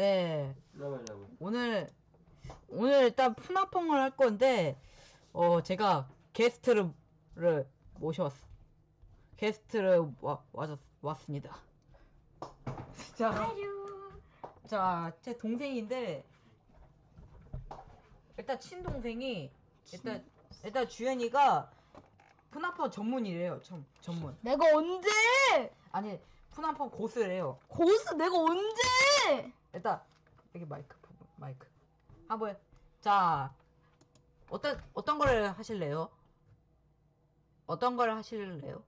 네. 오늘 오늘 일단 푸나퐁을 할 건데 어 제가 게스트를 모셔왔 게스트를 와, 왔, 왔습니다. 자, 자, 제 동생인데 일단 친동생이 일단 일단 주연이가 푸나퐁 전문이래요. 전, 전문. 내가 언제? 아니 푸나퐁 고수래요. 고수 내가 언제? 일단 여기 마이크 부분, 마이크 한번 자 어떤 어떤 거를 하실래요? 어떤 걸 하실래요?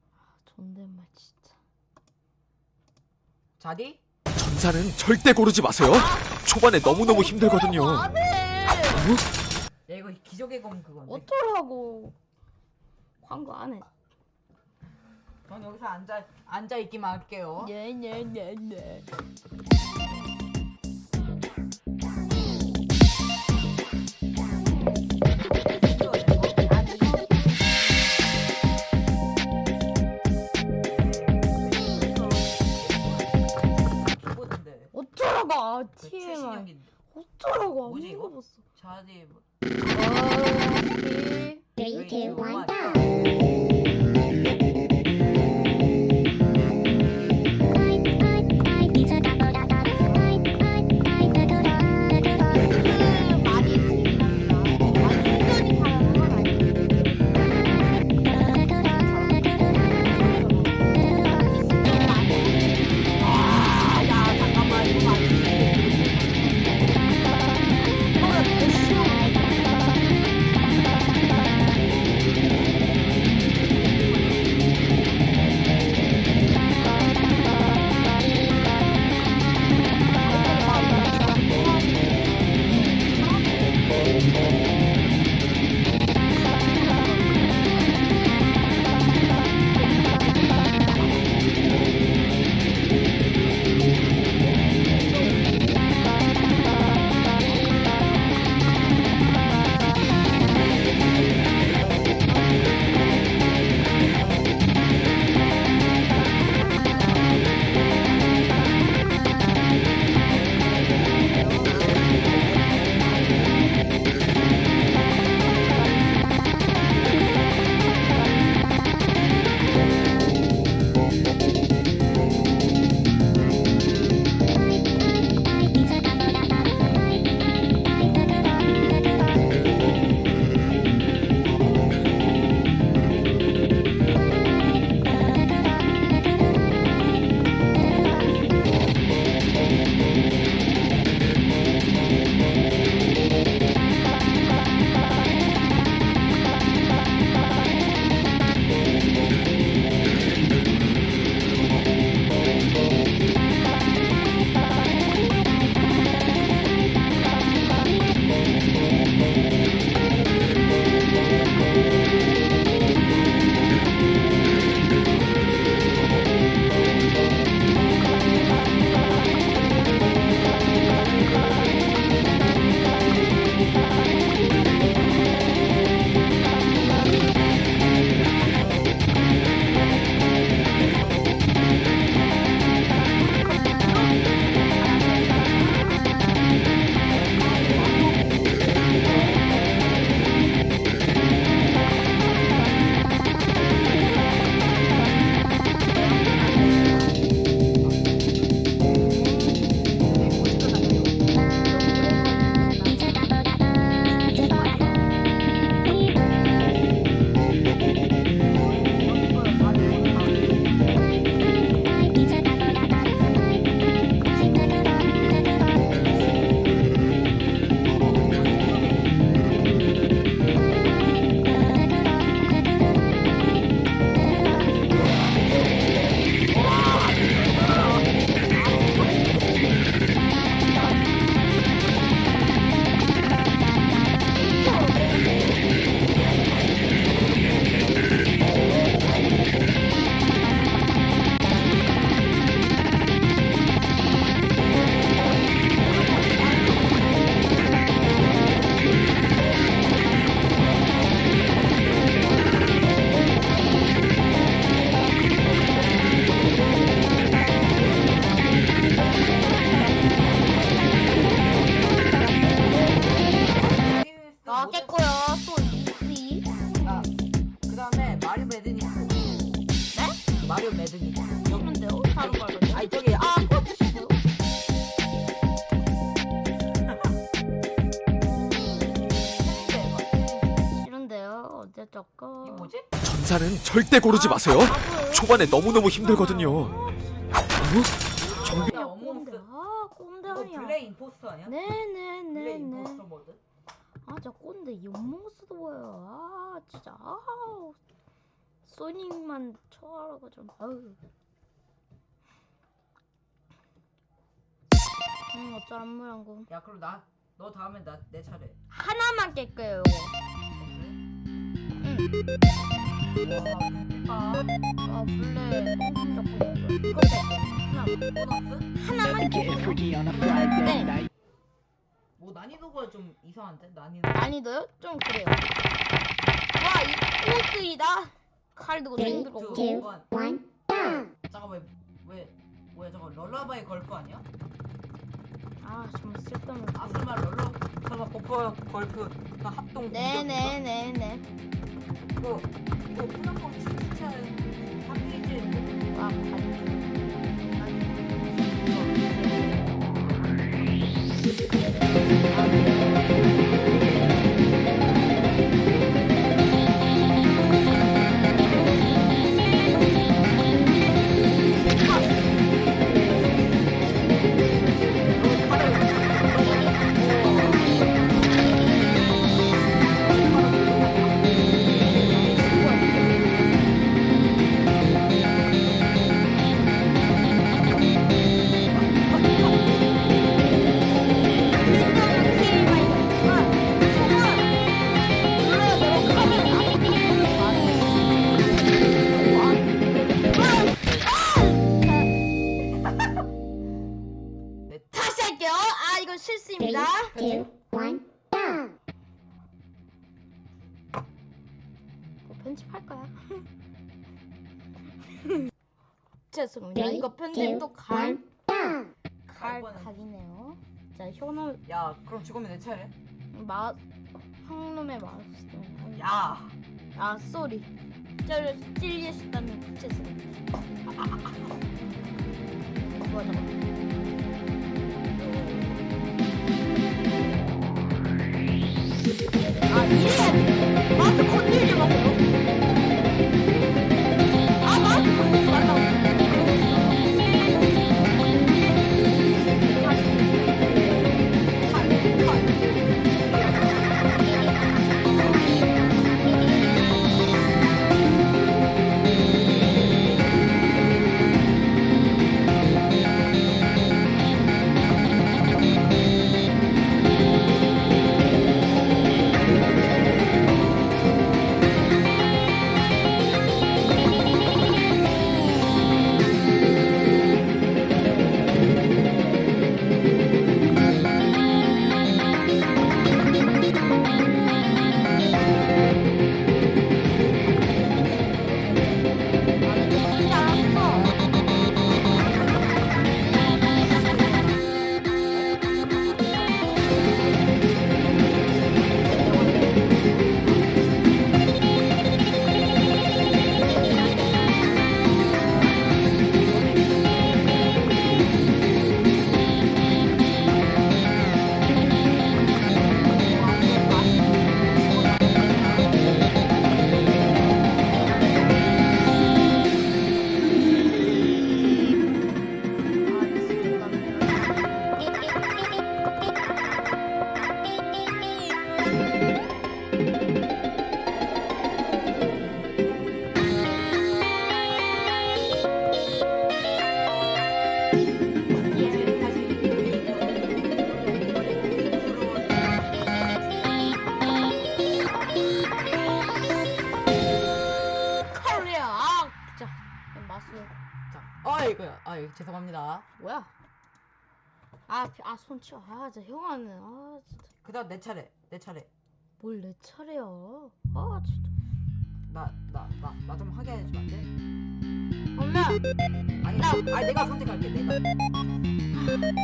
존댓말 진짜. 자디? 전사는 절대 고르지 마세요. 초반에 너무너무 힘들거든요. 안 해. 야 이거 기적의 검 그건데. 어쩌라고. 광고 안 해. 전 여기서 앉아 앉아 있기만 할게요. 네네네네. 아그 TMI. 최신형인데. 어쩌라고 안 뭐지, 이거? 물어봤어. 자디 뭐. 아, 여기 Three, two, one, 아? 깼고요. 또 이. 아, 그 다음에 마리오 매드닉스. 네? 마리오 매드닉스. 싫은데요? 다른 거 알거든요. 아니, 저기, 아 싫어요. 싫은데요? 어제 저거. 이게 뭐지? 전사는 절대 고르지 마세요. 초반에 너무너무 힘들거든요. 어? 정비 야, 꼰대. 어몽스. 아 꼰대 이거 아니야. 블레이 임포스터 아니야? 네네네네. 임포스터 모드? 아, 저 꼰대 연몽스도 보여요. 아, 진짜. 아, 소닉만 쳐하라고 좀. 아우. 음, 어쩌란 모양고. 야, 그럼 나, 너 다음에 나, 내 차례. 하나만 깰 거예요. 응. 와, 아, 아, 블레 똥좀 잡고 있고요. 이거 깰게요. 하나만. 보너스? 하나만 Get 깰게요. freaky on a Friday 네. night. 뭐 난이도가 좀 이상한데? 난이도. 난이도요? 좀 그래요. 와, 이 포스이다. 칼 들고 땡 들고. one. 잠깐 왜, 왜, 뭐야 저거 럴러바이 걸 거 아니야? 아, 정말 쓸데없는. 아 설마 럴러, 설마 버퍼 걸프 그 합동 네네네네. 이거 이거 푸념법 진짜 3페이지에 와, 칼. Thank you. 죄송합니다. 이거 편집도 갈, 갈 뻔했네. 각이네요. 자, 현우 야 그럼 죽으면 내 차례 마 황놈의 마우스. 야 아, 쏘리. 저를 찔리셨다면 뭐야, 잠깐. 아, 이래야 돼. 손 치워. 아, 진짜 형아는. 아, 진짜. 그 다음 내 차례 내 차례 뭘 내 차례야. 아, 진짜. 나 나 나 나 좀 하게 해주면 안 돼? 엄마! 아니 나 아니 내가 선택할게 내가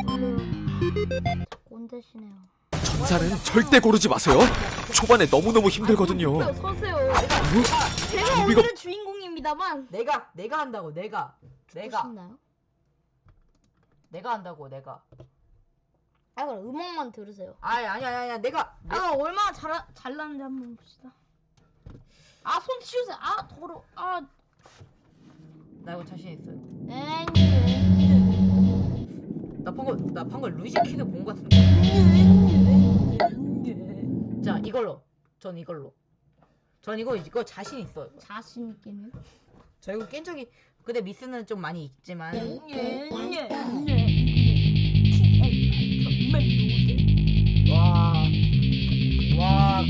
별로. 꼰대시네요. 전사는 절대 고르지 마세요. 초반에 너무너무 힘들거든요. 아, 서세요. 제가 장비가- 오늘의 주인공입니다만. 내가 내가 한다고 내가 내가 보시나요? 내가 한다고 내가. 아 그럼 음악만 들으세요. 아니 아니 아니 아니 내가 내, 아 얼마나 잘 잘났는지 한번 봅시다. 아 손 치우세요. 아 더러. 아 나 이거 자신 있어. 앵. 나 방금 나 방금 루이지 키드 본 것 같은데. 자 이걸로 전 이걸로. 전 이거 이거 자신 있어요. 자신 있게는. 저 이거 깬 적이 근데 미스는 좀 많이 있지만 와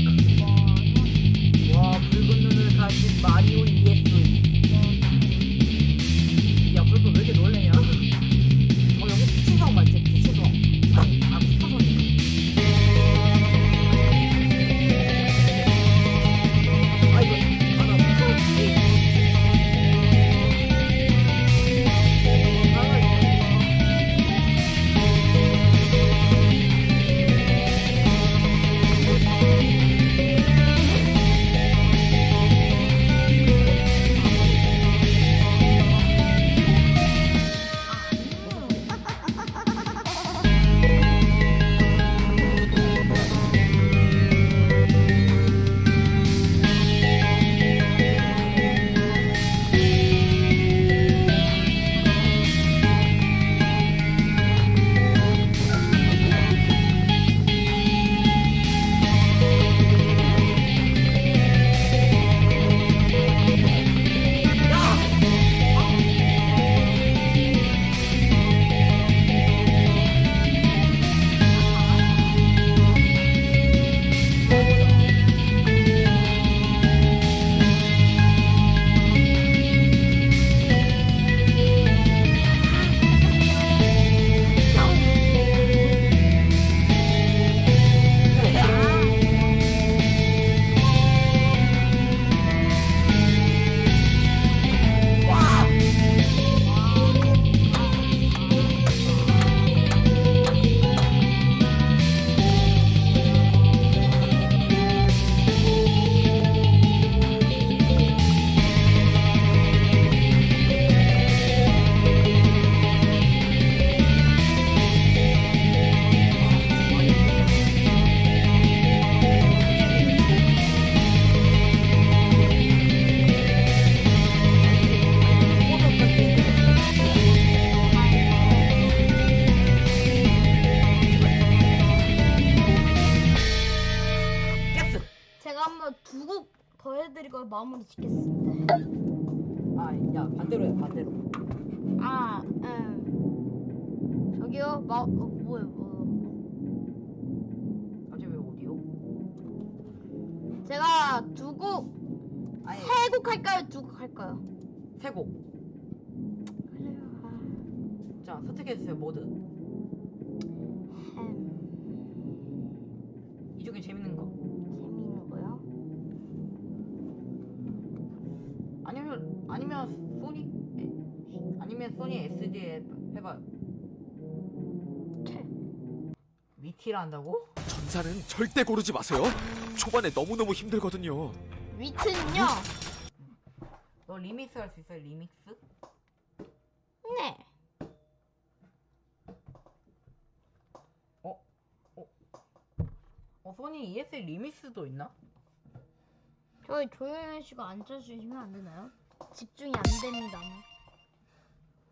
세곡 할까요? 두곡 할까요? 세곡 그래요. 아, 자 선택해주세요 모드 음. 이 중에 재밌는 거 재미있는 거요? 아니면 아니면 소니 에, 아니면 소니 SD에 해봐요 채. 위티라 한다고? 전사는 절대 고르지 마세요. 초반에 너무너무 힘들거든요. 위트는요? 너 리믹스 할 수 있어요 리믹스? 네. 어 소니 ES 리믹스도 있나? 저희 조용히 씨가 앉아주시면 안 되나요? 집중이 안 됩니다.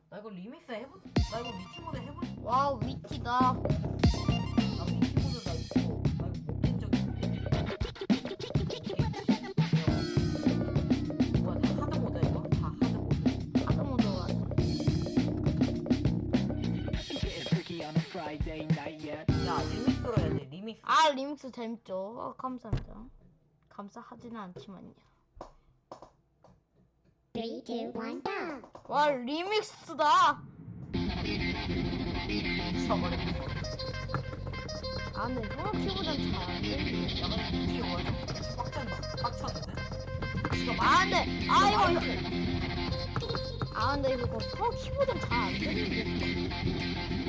나 이거 리믹스 해보 나 이거 위티 모드 해보 와우, 위티다. 야 리믹스로 해야 돼 리믹스 아, 리믹스 재밌죠. 어, 감사합니다. 감사하지는 않지만요. Three, two, one, go! 와, 리믹스다. 쳐버려 아, 근데 형 키보드는 잘안 돼. 야 근데 뭐야 빡쳤나? 빡쳤는데? 아, 근데, 아, 이거. 아, 근데 이거 형 키보드는 잘안 되는데.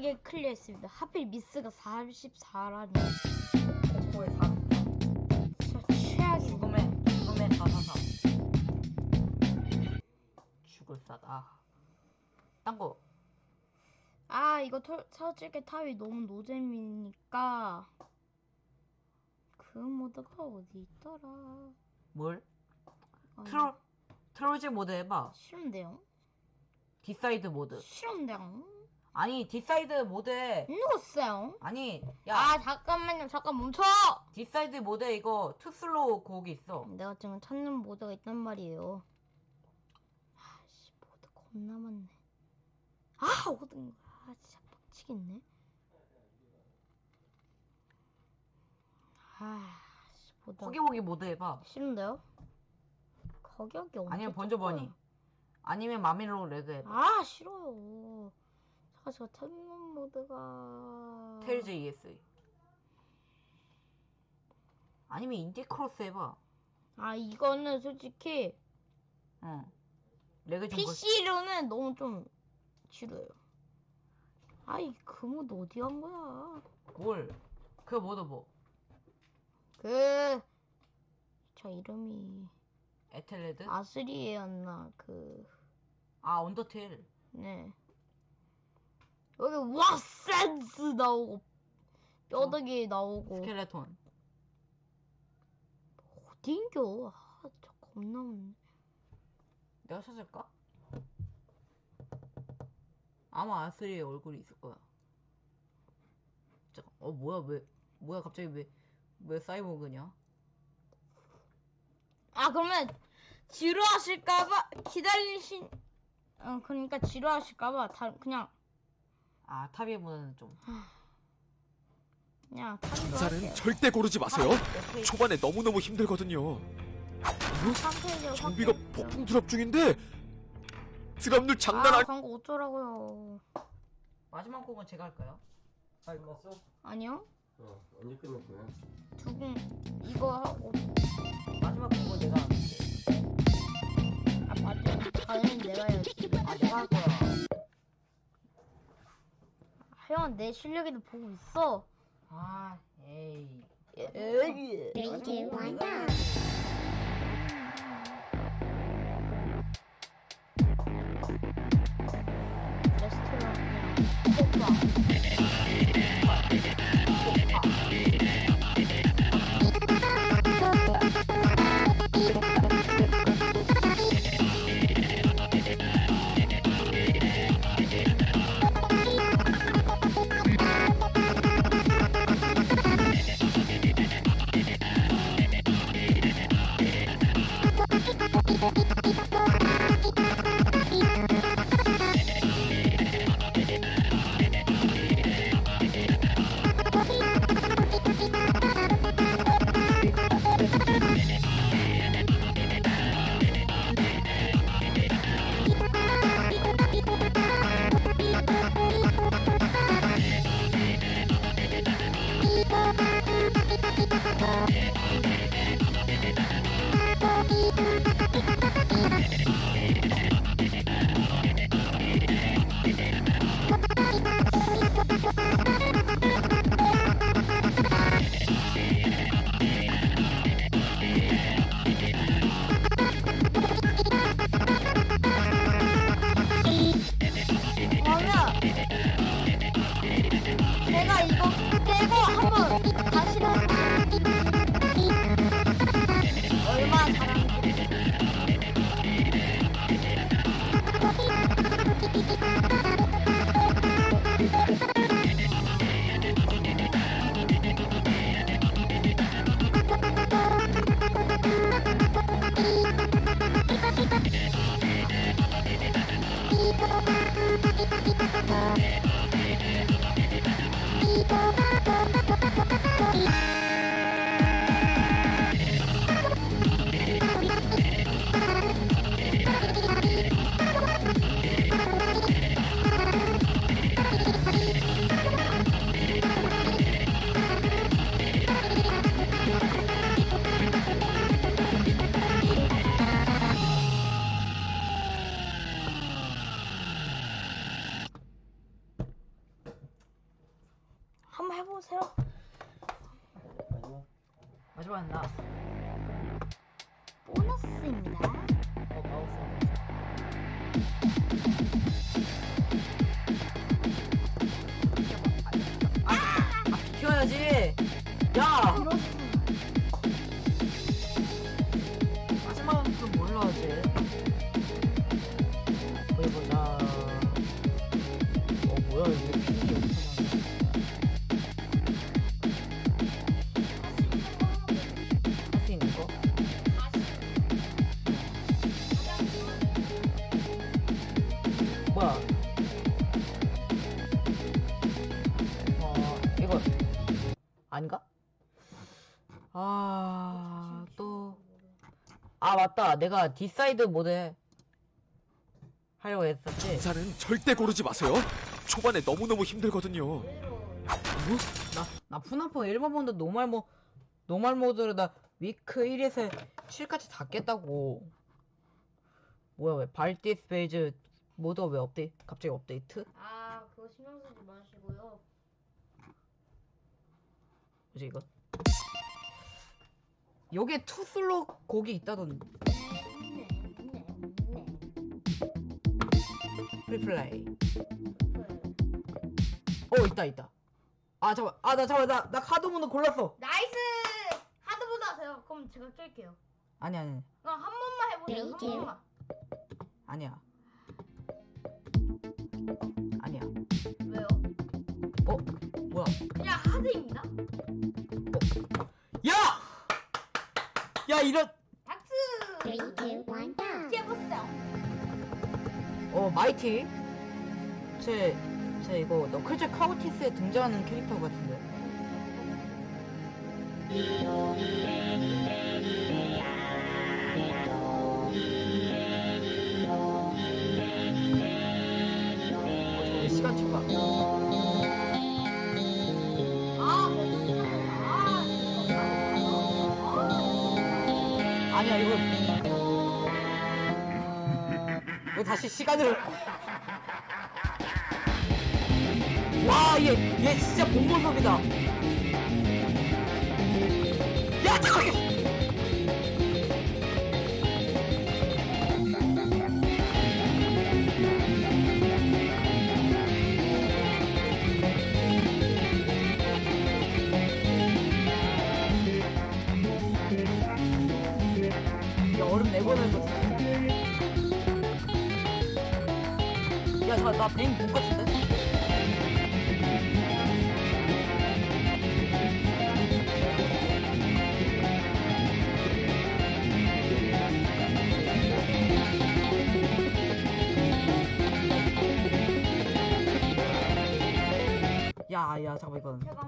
나쁘게 클리어했습니다. 하필 미스가 44라니. 거의 다 진짜 최악이. 죽음의 죽음의 다사사 죽을 싸다 딴 거 아 이거 털, 서질게 타위 너무 노잼이니까 그 모드가 어디 있더라. 뭘? 아니, 트롤 트롤즈 모드 해봐 싫은데요? 디사이드 모드 싫은데요? 아니 디사이드 모드에 누구세요? 아니 야. 아 잠깐만요. 잠깐 멈춰! 디사이드 모드에 이거 투슬로우 곡이 있어. 내가 지금 찾는 모드가 있단 말이에요. 아씨 모드 겁나 많네. 아 어딘가. 아 진짜 빡치겠네. 아씨 모드 허기보기 모드 해봐. 싫은데요? 가격이 언제 아니면 떴어요? 아니면 마밀로 레드 해봐. 아 싫어요 제가 제가 찾는 모드가 테일즈 ES 아니면 인디 크로스 해봐 아 이거는 솔직히 응 레그 좀 걸- PC로는 너무 좀 지루해요. 아이 그 모드 어디 간 거야? 뭘? 그 모드 뭐? 그... 저 이름이 에텔레드? 아스리에였나 그... 아 언더테일 네 여기 와센스 나오고 뼈다귀 나오고 스켈레톤 어딘겨? 아 진짜 겁나 많네 내가 찾을까? 아마 아스리의 얼굴이 있을 거야 잠깐 어 뭐야 왜 뭐야 갑자기 왜 왜 사이보그냐? 아 그러면 지루하실까봐 기다리신 어 그러니까 지루하실까봐 다 그냥 아 타비보다는 좀 그냥 남자는 할게요 절대 고르지 마세요. 몇 페이지? 초반에 너무너무 힘들거든요. 장비가. 폭풍 드랍 중인데 드랍률 장난 아, 아니... 광고 어쩌라고요. 마지막 곡은 제가 할까요? 아 끝났어? 아니요. 어 언제 거야? 두분 이거 하고 마지막 곡은 내가 할게 아 맞아. 당연히 내가 해야지. 아 내가 할 거야 형, 내 실력에도 보고 있어. 아 에이 에이. One, 내가 아, 비켜야지. 야, 맞다. 내가 디사이드 모드 하려고 했었지. 인사는 절대 고르지 마세요. 초반에 너무너무 힘들거든요. 나, 나 푸나포 1번 모드 노말 모, 노말 모드로 나 위크 1에서 7까지 다 깼다고. 뭐야, 왜 발디스 베이즈 모드 왜 업데이트, 갑자기 업데이트? 아 그거 신경 쓰지 마시고요. 뭐지, 이거? 요게 투슬로 곡이 있다던데. 프리플레이. 어, 있다, 있다. 아, 잠깐, 아, 나 잠깐, 나, 나 카드 모드 골랐어. 나이스! 하드보드 하세요. 그럼 제가 깰게요. 아니, 아니, 그럼 한 번만 해보세요. 한. 번만. 아니야. 아니야. 왜요? 어? 뭐야? 그냥 하드입니다. 야, 이런. 박수! Three, two, one, go. 해보세요. 어, 마이티. 제, 제 이거 너클즈 카우티스에 등장하는 캐릭터 같은데. 어, 다시 시간을. 와, 얘, 얘 진짜 본보섭이다. 야, 잠깐만! 야, 나, 나 뱅, 본 같은데? 야, 야, 잠깐만, 이건.